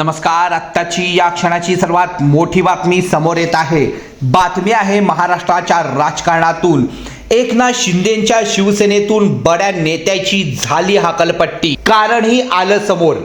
नमस्कार आत्ताची या क्षणाची सर्वात मोठी बातमी समोर येत आहे. बातमी आहे महाराष्ट्राच्या राजकारणातून. एकनाथ शिंदेच्या शिवसेनेतून बड्या नेत्याची झाली हकलपट्टी. कारणही आलं समोर.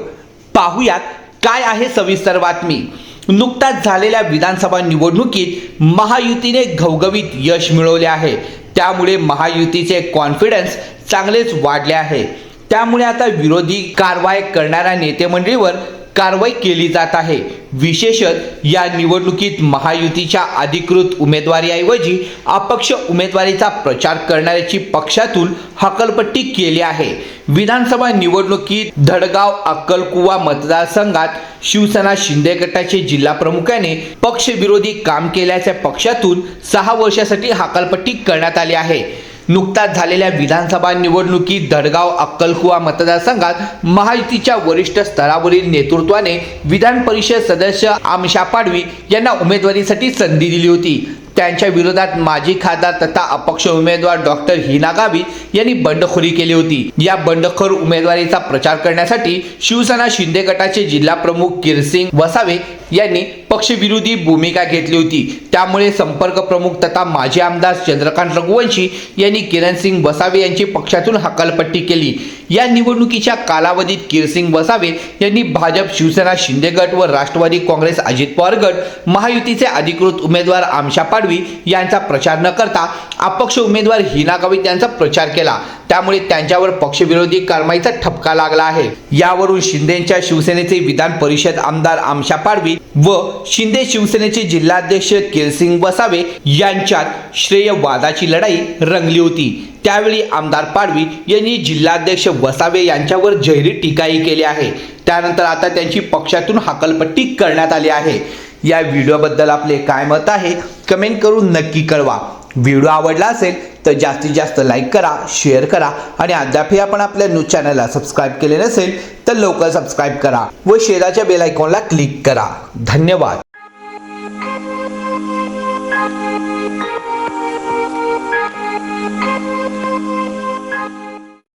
पाहूयात काय आहे सविस्तर बातमी. नुकताच झालेल्या विधानसभा निवडणुकीत महायुतीने घवघवीत यश मिळवले आहे. त्यामुळे महायुतीचे कॉन्फिडन्स चांगलेच वाढले आहे. त्यामुळे आता विरोधी कारवाई करणाऱ्या नेतेमंडळीवर कारवाई केली जात आहे. विशेषत या निवडणुकीत महायुतीच्या अधिकृत उमेदवारीऐवजी अपक्ष उमेदवारीचा प्रचार करणाऱ्याची पक्षातून हकलपट्टी केली आहे. विधानसभा निवडणुकीत धडगाव अक्कलकुवा मतदारसंघात शिवसेना शिंदे गटाचे जिल्हा प्रमुखाने पक्षविरोधी काम केल्याच्या पक्षातून सहा वर्षासाठी हकालपट्टी करण्यात आली आहे. नुकताच झालेल्या विधानसभा निवडणुकीत धडगाव अक्कलकुवा मतदारसंघात महायुतीच्या वरिष्ठ स्तरावरील नेतृत्वाने विधान परिषद सदस्य आमशा पाडवी यांना उमेदवारीसाठी संधी दिली होती. त्यांच्या विरोधात माजी खासदार तथा अपक्ष उमेदवार डॉक्टर हिना गावित यांनी बंडखोरी केली होती. या बंडखोर उमेदवारीचा प्रचार करण्यासाठी शिवसेना शिंदे गटाचे जिल्हा प्रमुख किरसिंग वसावे यांनी पक्षविरोधी भूमिका घेतली होती. त्यामुळे संपर्क प्रमुख तथा माजी आमदार चंद्रकांत रघुवंशी यांनी किरणसिंग बसावे यांची पक्षातून हकालपट्टी केली. या निवडणुकीच्या कालावधीत किरसिंग बसावे यांनी भाजप शिवसेना शिंदे गट व राष्ट्रवादी काँग्रेस अजित पवार गट महायुतीचे अधिकृत उमेदवार आमशा पाडवी यांचा प्रचार न करता अपक्ष उमेदवार हिना गावित यांचा प्रचार केला. त्यामुळे त्यांच्यावर पक्षविरोधी कारवाईचा ठपका लागला आहे. यावरून शिंदेच्या शिवसेनेचे विधान परिषद आमदार आमशा पाडवी व शिंदे शिवसेनेचे जिल्हाध्यक्ष केलसिंग वसावे यांच्यात श्रेयवादाची लढाई रंगली होती. त्यावेळी आमदार पाडवी यांनी जिल्हाध्यक्ष वसावे यांच्यावर जहिरी टीकाही केली आहे. त्यानंतर आता त्यांची पक्षातून हकलपट्टी करण्यात आली आहे. या व्हिडिओबद्दल आपले काय मत आहे कमेंट करून नक्की कळवा. व्हिडिओ आवडला असेल तर जास्तीत जास्त लाईक करा शेअर करा आणि अद्यापही आपण आपल्या न्यूज चॅनलला सबस्क्राईब केले नसेल तर लवकर सबस्क्राईब करा व शेराच्या बेल आयकॉनला क्लिक करा. धन्यवाद.